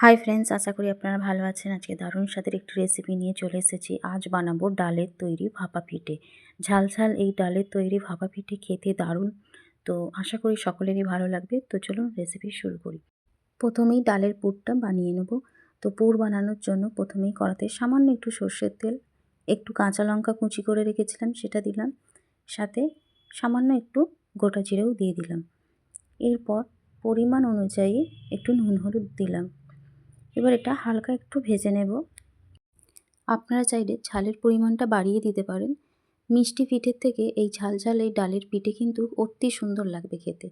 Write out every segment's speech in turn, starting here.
Hi friends আশা করি আপনারা ভালো আছেন। আজকে দারুণ স্বাদের একটি রেসিপি নিয়ে চলে এসেছি। আজ বানাবো ডালের তৈরি ভাপা পিঠে। ঝাল ঝাল এই ডালের তৈরি ভাপা পিঠে খেতে দারুণ। তো আশা করি সকলেরই ভালো লাগবে। তো চলুন রেসিপি শুরু করি। প্রথমেই ডালের পুরটা বানিয়ে নেব। তো পুর বানানোর জন্য প্রথমেই কড়াতে সামান্য একটু সর্ষের তেল, একটু কাঁচা লঙ্কা কুচি করে রেখেছিলাম, সেটা দিলাম। সাথে সামান্য একটু গোটা জিরেও দিয়ে দিলাম। এরপর পরিমাণ অনুযায়ী একটু নুন হলুদ দিলাম। এবার এটা হালকা একটু ভেজে নেব। আপনারা চাইলে ঝালের পরিমাণটা বাড়িয়ে দিতে পারেন। মিষ্টি পিঠের থেকে এই ঝাল ঝাল এই ডালের পিঠে কিন্তু অতি সুন্দর লাগবে খেতে।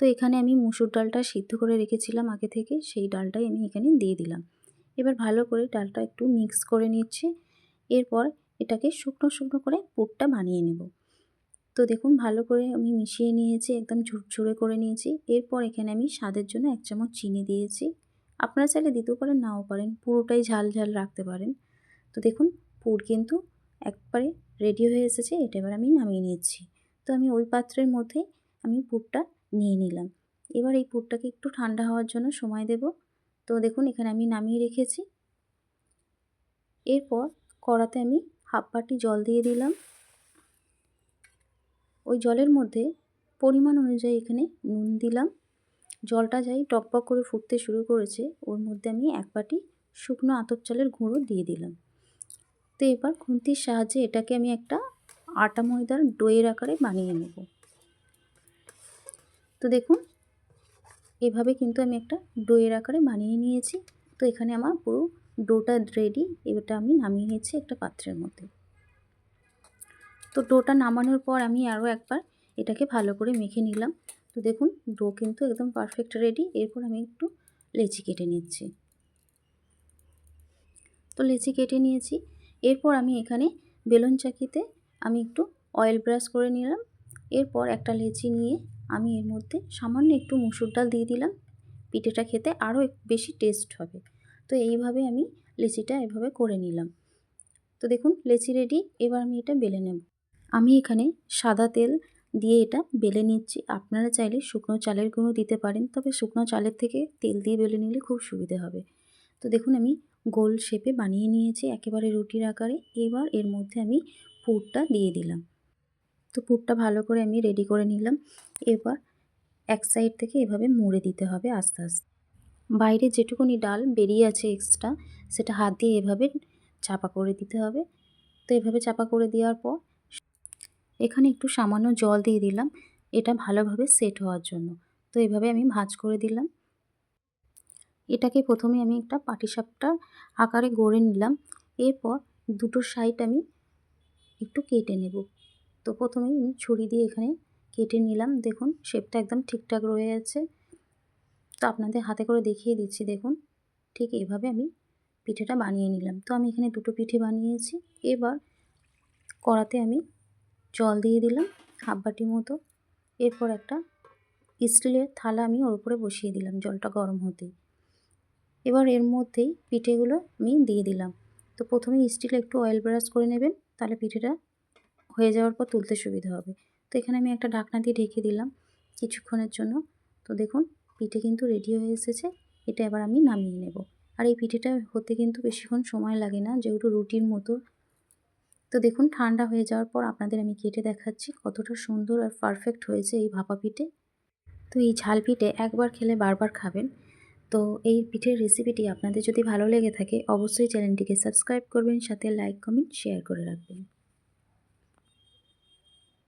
তো এখানে আমি মুসুর ডালটা সিদ্ধ করে রেখেছিলাম আগে থেকে, সেই ডালটাই আমি এখানে দিয়ে দিলাম। এবার ভালো করে ডালটা একটু মিক্স করে নিচ্ছি। এরপর এটাকে শুকনো শুকনো করে পুরটা বানিয়ে নেব। তো দেখুন ভালো করে আমি মিশিয়ে নিয়েছি, একদম ঝুরঝুরে করে নিয়েছি। এরপর এখানে আমি স্বাদের জন্য এক চামচ চিনি দিয়েছি। আপনারা চাইলে দিতেও পারেন, নাও পারেন, পুরোটাই ঝাল ঝাল রাখতে পারেন। তো দেখুন, পুর কিন্তু একবারে রেডি হয়ে এসেছে, এটা এবার আমি নামিয়ে নিচ্ছি। তো আমি ওই পাত্রের মধ্যে আমি পুরটা নিয়ে নিলাম। এবার এই পুরটাকে একটু ঠান্ডা হওয়ার জন্য সময় দেব। তো দেখুন, এখানে আমি নামিয়ে রেখেছি। এরপর কড়াতে আমি হাফ বাটি জল দিয়ে দিলাম। ওই জলের মধ্যে পরিমাণ অনুযায়ী এখানে নুন দিলাম। জলটা যাই টকবক করে ফুটতে শুরু করেছে, ওর মধ্যে আমি এক বাটি শুকনো আতপ চালের গুঁড়ো দিয়ে দিলাম। তো এবার খুন্তির সাহায্যে এটাকে আমি একটা আটা ময়দার ডোয়ের আকারে বানিয়ে নেব। তো দেখুন, এভাবে কিন্তু আমি একটা ডোয়ের আকারে বানিয়ে নিয়েছি। তো এখানে আমার পুরো ডোটা রেডি এবারটা আমি নামিয়ে নিয়েছি একটা পাত্রের মধ্যে। তো ডোটা নামানোর পর আমি আরও একবার এটাকে ভালো করে মেখে নিলাম। তো দেখুন, ডো কিন্তু একদম পারফেক্ট রেডি এরপর আমি একটু লেচি কেটে নিচ্ছি। তো লেচি কেটে নিয়েছি, এরপর আমি এখানে বেলুন চাকিতে আমি একটু অয়েল ব্রাশ করে নিলাম, এরপর একটা লেচি নিয়ে আমি এর মধ্যে সামান্য একটু মুসুর ডাল দিয়ে দিলাম, পিঠেটা খেতে আরও বেশি টেস্ট হবে। তো এইভাবে আমি লেচিটা এভাবে করে নিলাম। তো দেখুন, লেচি রেডি এবার আমি এটা বেলে নেব। আমি এখানে সাদা তেল দিয়ে এটা বেলে নিচ্ছি। আপনারা চাইলে শুকনো চালের গুঁড়ো দিতে পারেন, তবে শুকনো চালের থেকে তেল দিয়ে বেলে নিলে খুব সুবিধে হবে। তো দেখুন, আমি গোল শেপে বানিয়ে নিয়েছি একেবারে রুটির আকারে। এবার এর মধ্যে আমি পুরটা দিয়ে দিলাম। তো পুরটা ভালো করে আমি রেডি করে নিলাম। এবার এক সাইড থেকে এভাবে মুড়ে দিতে হবে আস্তে আস্তে। বাইরে যেটুকুনি ডাল বেরিয়ে আছে এক্সট্রা সেটা হাত দিয়ে এভাবে চাপা করে দিতে হবে। তো এভাবে চাপা করে দেওয়ার পর এখানে একটু সামান্য জল দিয়ে দিলাম। এটা ভালোভাবে সেট হওয়ার জন্য। তো এভাবে আমি ভাজ করে দিলাম। এটাকে প্রথমে আমি একটা পাটিসাপটার আকারে গড়ে নিলাম। এরপর দুটো সাইড আমি একটু কেটে নেব। তো প্রথমেই আমি ছুরি দিয়ে এখানে কেটে নিলাম। দেখুন শেপটা একদম ঠিকঠাক রয়ে আছে তো আপনাদের হাতে করে দেখিয়ে দিচ্ছি। দেখুন, ঠিক এভাবে আমি পিঠেটা বানিয়ে নিলাম। তো আমি এখানে দুটো পিঠে বানিয়েছি। এবার কড়াতে আমি জল দিয়ে দিলাম, হাফ বাটি মতো। এরপর একটা স্টিলের থালা আমি ওর উপরে বসিয়ে দিলাম, জলটা গরম হতেই এবার এর মধ্যেই পিঠেগুলো আমি দিয়ে দিলাম। তো প্রথমে স্টিলে একটু অয়েল ব্রাশ করে নেবেন, তাহলে পিঠেটা হয়ে যাওয়ার পর তুলতে সুবিধা হবে। তো এখানে আমি একটা ঢাকনা দিয়ে ঢেকে দিলাম কিছুক্ষণের জন্য। তো দেখুন, পিঠে কিন্তু রেডি হয়ে এসেছে, এটা এবার আমি নামিয়ে নেব। আর এই পিঠেটা হতে কিন্তু বেশিক্ষণ সময় লাগে না, যেহেতু রুটির মতো তো দেখুন, ঠান্ডা হয়ে যাওয়ার পর আপনাদের আমি কেটে দেখাচ্ছি কতটা সুন্দর আর পারফেক্ট হয়েছে এই ভাপা পিঠে। তো এই ঝাল পিঠে একবার খেলে বারবার খাবেন। তো এই পিঠের রেসিপিটি আপনাদের যদি ভালো লেগে থাকে, অবশ্যই চ্যানেলটিকে সাবস্ক্রাইব করবেন, সাথে লাইক কমেন্ট শেয়ার করে রাখবেন।